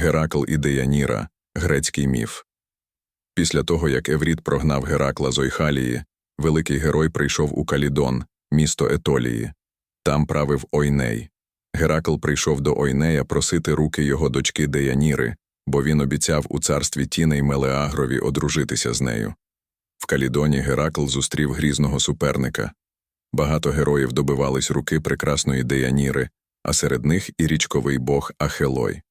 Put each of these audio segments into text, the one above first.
Геракл і Деяніра грецький міф. Після того, як Евріт прогнав Геракла з Ойхалії, великий герой прийшов у Калідон, місто Етолії. Там правив Ойней. Геракл прийшов до Ойнея просити руки його дочки Деяніри, бо він обіцяв у царстві Тіней Мелеагрові одружитися з нею. В Калідоні Геракл зустрів грізного суперника. Багато героїв добивались руки прекрасної Деяніри, а серед них і річковий бог Ахелой.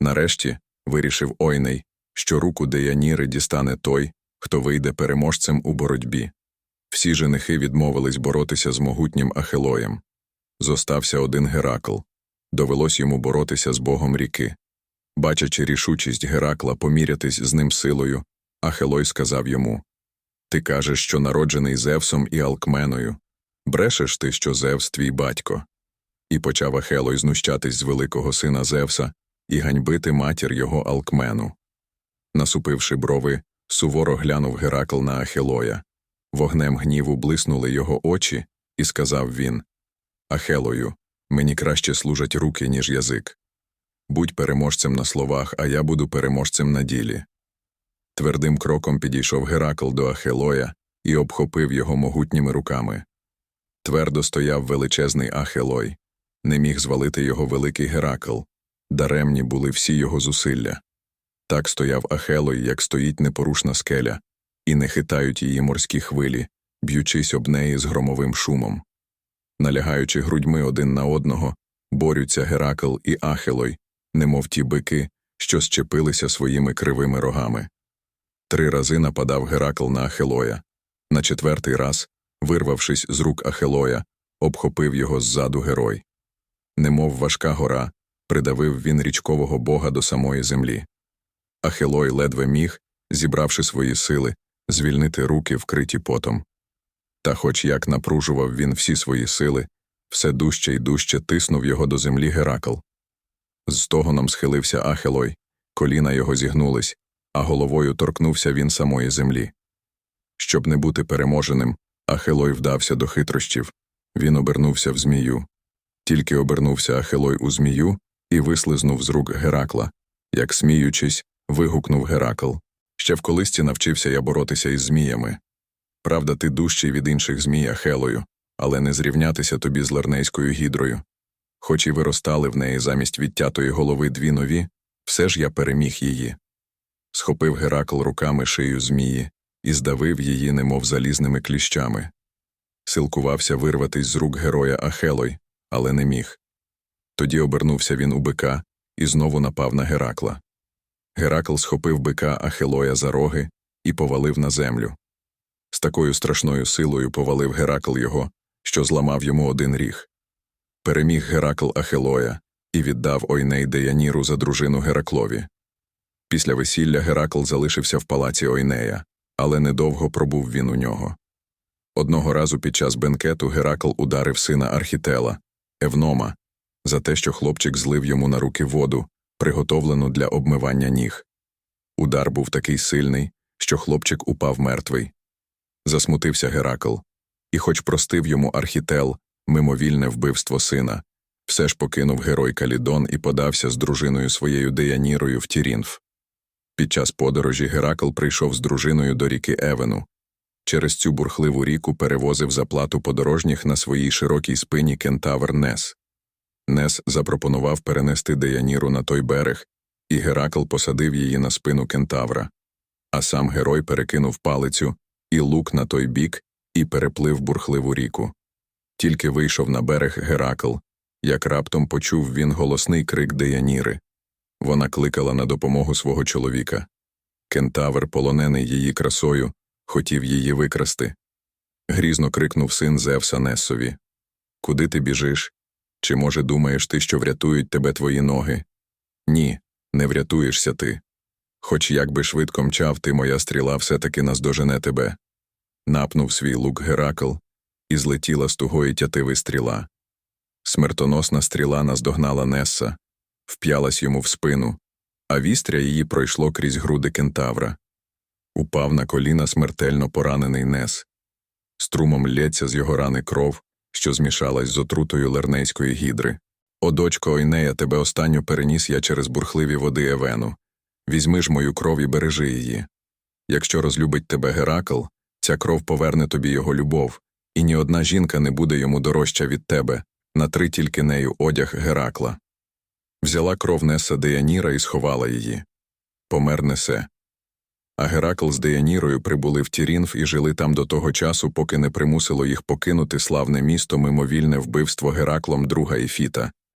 Нарешті вирішив Ойней, що руку Деяніри дістане той, хто вийде переможцем у боротьбі. Всі женихи відмовились боротися з могутнім Ахелоєм. Зостався один Геракл. Довелось йому боротися з богом ріки. Бачачи рішучість Геракла помірятись з ним силою, Ахелой сказав йому Ти кажеш, що народжений Зевсом і Алкменою. Брешеш ти, що Зевс твій батько. І почав Ахелой знущатись з великого сина Зевса і ганьбити матір його Алкмену. Насупивши брови, суворо глянув Геракл на Ахелоя. Вогнем гніву блиснули його очі, і сказав він Ахелою, мені краще служать руки, ніж язик. Будь переможцем на словах, а я буду переможцем на ділі. Твердим кроком підійшов Геракл до Ахелоя і обхопив його могутніми руками. Твердо стояв величезний Ахелой, не міг звалити його великий Геракл, даремні були всі його зусилля. Так стояв Ахелой, як стоїть непорушна скеля, і не хитають її морські хвилі, б'ючись об неї з громовим шумом. Налягаючи грудьми один на одного, борються Геракл і Ахелой, немов ті бики, що щепилися своїми кривими рогами. Три рази нападав Геракл на Ахелоя. На четвертий раз, вирвавшись з рук Ахелоя, обхопив його ззаду герой. Немов важка гора, придавив він річкового бога до самої землі. Ахелой ледве міг, зібравши свої сили, звільнити руки, вкриті потом. Та, хоч як напружував він всі свої сили, все дужче й дужче тиснув його до землі Геракл. З стогоном схилився Ахелой, коліна його зігнулись, а головою торкнувся він самої землі. Щоб не бути переможеним, Ахелой вдався до хитрощів. Він обернувся в змію. Тільки обернувся Ахелой у змію і вислизнув з рук Геракла. Як сміючись, вигукнув Геракл. Ще в колисті навчився я боротися із зміями. Правда, ти дужчий від інших змій Ахелою, але не зрівнятися тобі з ларнейською гідрою. Хоч і виростали в неї замість відтятої голови дві нові, все ж я переміг її. Схопив Геракл руками шию змії і здавив її, немов залізними кліщами. Силкувався вирватись з рук героя Ахелой, але не міг. Тоді обернувся він у бика і знову напав на Геракла. Геракл схопив бика Ахелоя за роги і повалив на землю. З такою страшною силою повалив Геракл його, що зламав йому один ріг. Переміг Геракл Ахелоя і віддав Ойней Деяніру за дружину Гераклові. Після весілля Геракл залишився в палаці Ойнея, але недовго пробув він у нього. Одного разу під час бенкету Геракл ударив сина Архітела, Евнома, за те, що хлопчик злив йому на руки воду, приготовлену для обмивання ніг. Удар був такий сильний, що хлопчик упав мертвий. Засмутився Геракл, і, хоч простив йому архітел, мимовільне вбивство сина, все ж покинув герой Калідон і подався з дружиною своєю Деянірою в Тірінф. Під час подорожі Геракл прийшов з дружиною до ріки Евену. Через цю бурхливу ріку перевозив заплату подорожніх на своїй широкій спині кентавр Нес. Нес запропонував перенести Деяніру на той берег, і Геракл посадив її на спину кентавра. А сам герой перекинув палицю і лук на той бік і переплив бурхливу ріку. Тільки вийшов на берег Геракл, як раптом почув він голосний крик Деяніри. Вона кликала на допомогу свого чоловіка. Кентавр, полонений її красою, хотів її викрасти. Грізно крикнув син Зевса Нессові Куди ти біжиш? Чи, може, думаєш ти, що врятують тебе твої ноги? Ні, не врятуєшся ти. Хоч як би швидко мчав ти, моя стріла все-таки наздожене тебе. Напнув свій лук Геракл, і злетіла з тугої тятиви стріла. Смертоносна стріла наздогнала Несса, вп'ялась йому в спину, а вістря її пройшло крізь груди кентавра. Упав на коліна смертельно поранений Нес. Струмом лється з його рани кров, що змішалась з отрутою лернейської гідри. О, дочко Ойнея, тебе останню переніс я через бурхливі води Евену. Візьми ж мою кров і бережи її. Якщо розлюбить тебе Геракл, ця кров поверне тобі його любов, і ні одна жінка не буде йому дорожча від тебе, натри тільки нею одяг Геракла. Взяла кров Неса Деяніра і сховала її. Помер Несе. А Геракл з Деянірою прибули в Тірінф і жили там до того часу, поки не примусило їх покинути славне місто мимовільне вбивство Гераклом друга Ефіта,